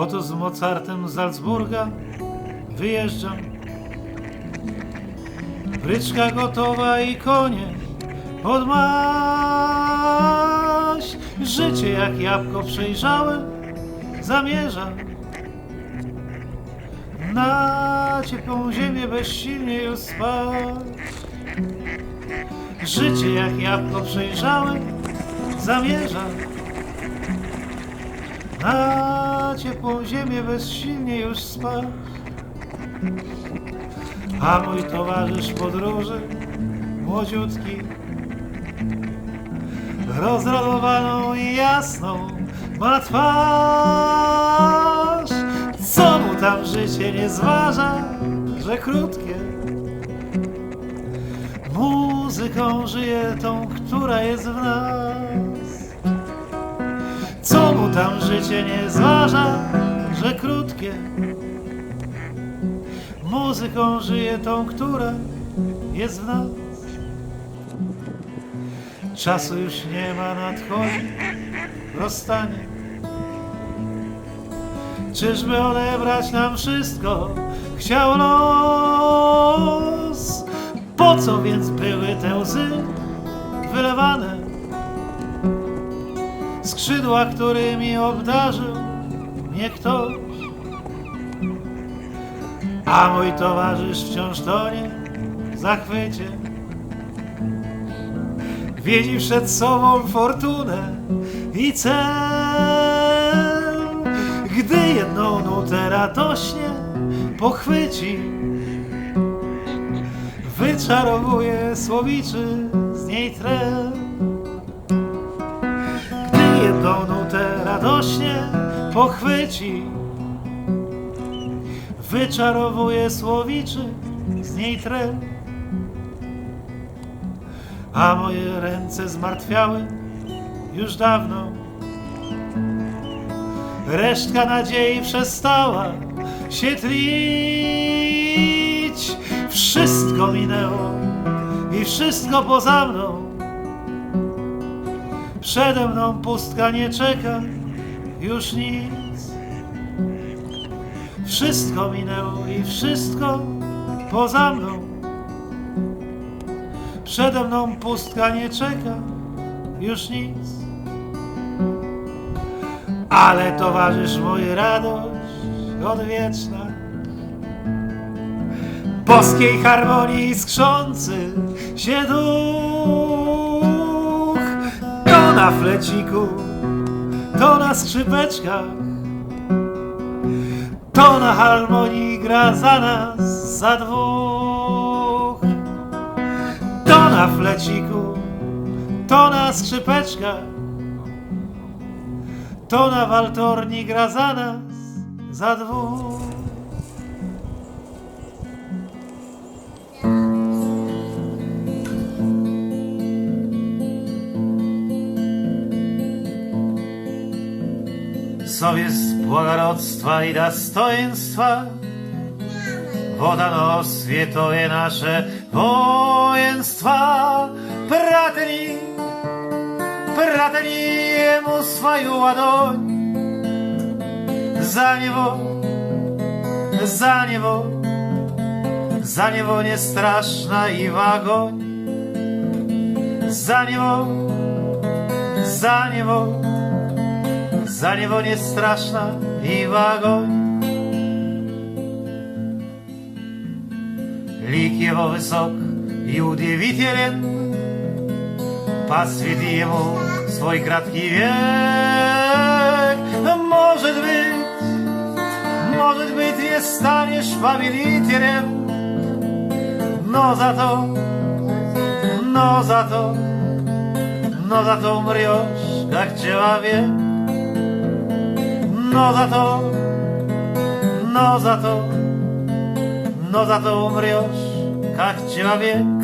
Oto z Mozartem z Salzburga wyjeżdżam. Bryczka gotowa i konie pod maść. Życie jak jabłko przejrzałem, zamierzam na ciepłą ziemię bezsilnie już spać. Życie jak jabłko przejrzałem, zamierzam na ciepłą ziemię bezsilnie już spać. A mój towarzysz podróży, młodziutki, rozradowaną i jasną ma twarz. Co mu tam życie nie zważa, że krótkie. Muzyką żyje tą, która jest w nas. Tam życie nie zważa, że krótkie. Muzyką żyje tą, która jest w nas. Czasu już nie ma, nadchodzi rozstanie. Czyżby odebrać nam wszystko chciał los? Po co więc były te łzy wylewane? Skrzydła, którymi obdarzył mnie ktoś. A mój towarzysz wciąż tonie w zachwycie. Widzi przed sobą fortunę i cel. Gdy jedną nutę radośnie pochwyci, wyczarowuje słowiczy z niej trel. Jedną nutę radośnie pochwyci, wyczarowuje słowiczy z niej trel. A moje ręce zmartwiały już dawno. Resztka nadziei przestała się tlić. Wszystko minęło i wszystko poza mną. Przede mną pustka nie czeka już nic. Wszystko minęło i wszystko poza mną. Przede mną pustka nie czeka już nic. Ale towarzysz mój radość odwieczna Boskiej harmonii skrzący się duch na fleciku, to na skrzypeczkach To na harmonii gra za nas, za dwóch To na fleciku, to na skrzypeczkach to na waltorni gra za nas, za dwóch. Sobie z błagaroctwa i dostojeństwa. Woda no świętuje nasze wojenstwa. Prateli Prateliemu swoją ładoń. Za niebo, za niebo Za niebo niestraszna i wagoń. Za niebo, za niebo Za niebo niestraszna i wagoń Лик его высок и удивителен, посвяти ему свой краткий век. Может быть, может быть, не станешь повелителем, но зато, но зато, но зато умрешь, как человек. No za to, no za to, no za to umriesz, kach tak cię.